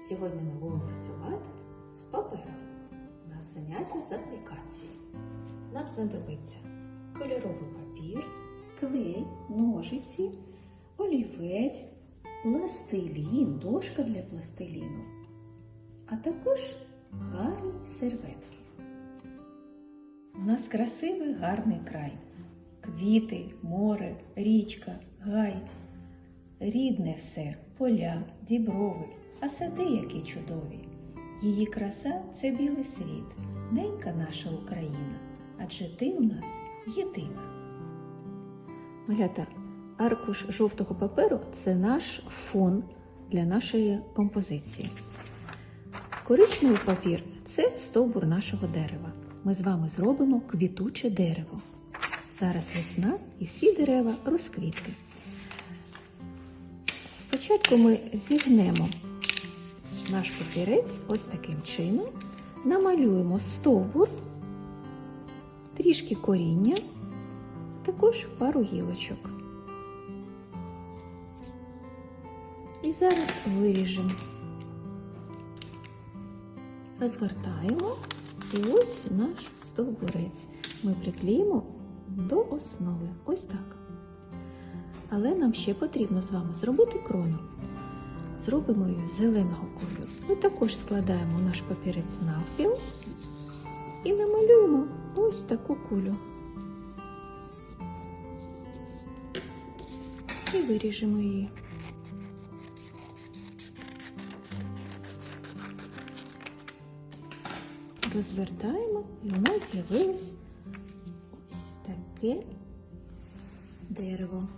Сьогодні ми будемо працювати з папером. У нас заняття з аплікації. Нам знадобиться кольоровий папір, клей, ножиці, олівець, пластилін, дошка для пластиліну, а також гарні серветки. У нас красивий гарний край. Квіти, море, річка, гай. Рідне все, поля, діброви, а сади які чудові. Її краса це білий світ, ненька наша Україна, адже ти у нас єдина. Малята, аркуш жовтого паперу це наш фон для нашої композиції. Коричневий папір це стовбур нашого дерева. Ми з вами зробимо квітуче дерево. Зараз весна і всі дерева розквітли. Спочатку ми зігнемо наш папірець ось таким чином, намалюємо стовбур, трішки коріння, також пару гілочок. І зараз виріжемо. Розгортаємо і ось наш стовбурець. Ми приклеїмо до основи. Ось так. Але нам ще потрібно з вами зробити крону. Зробимо її зеленого кольору. Ми також складаємо наш папірець навпіл і намалюємо ось таку кулю. І виріжемо її. Розвертаємо і у нас з'явилось ось таке дерево.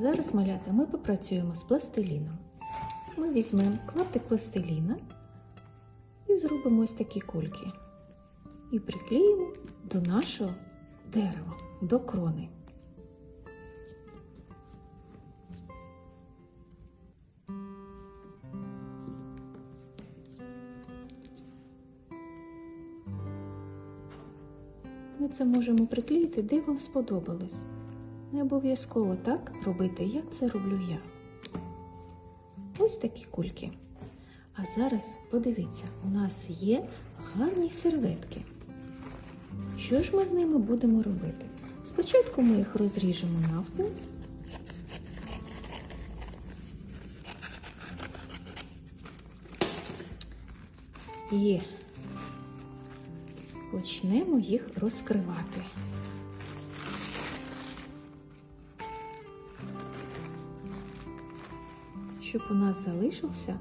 Зараз, малята, ми попрацюємо з пластиліном. Ми візьмемо клаптик пластиліна і зробимо ось такі кульки. І приклеїмо до нашого дерева, до крони. Ми це можемо приклеїти, де вам сподобалось. Не обов'язково так робити, як це роблю я. Ось такі кульки. А зараз подивіться, у нас є гарні серветки. Що ж ми з ними будемо робити? Спочатку ми їх розріжемо навпіл. І почнемо їх розкривати. Щоб у нас залишився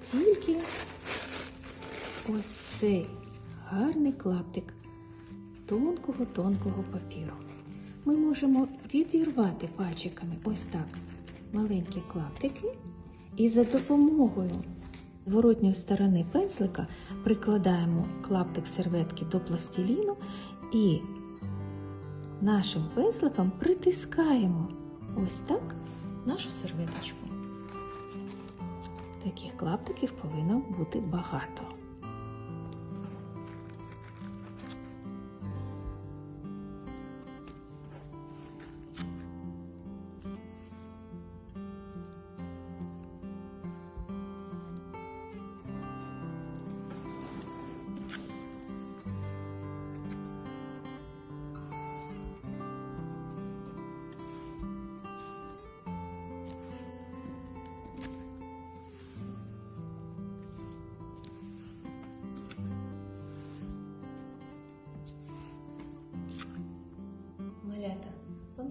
тільки ось цей гарний клаптик тонкого-тонкого папіру. Ми можемо відірвати пальчиками ось так маленькі клаптики і за допомогою воротньої сторони пензлика прикладаємо клаптик серветки до пластиліну і нашим пензликом притискаємо ось так нашу серветочку. Таких клаптиків повинно бути багато.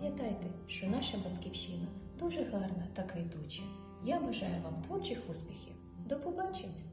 Пам'ятайте, що наша батьківщина дуже гарна та квітуча. Я бажаю вам творчих успіхів. До побачення!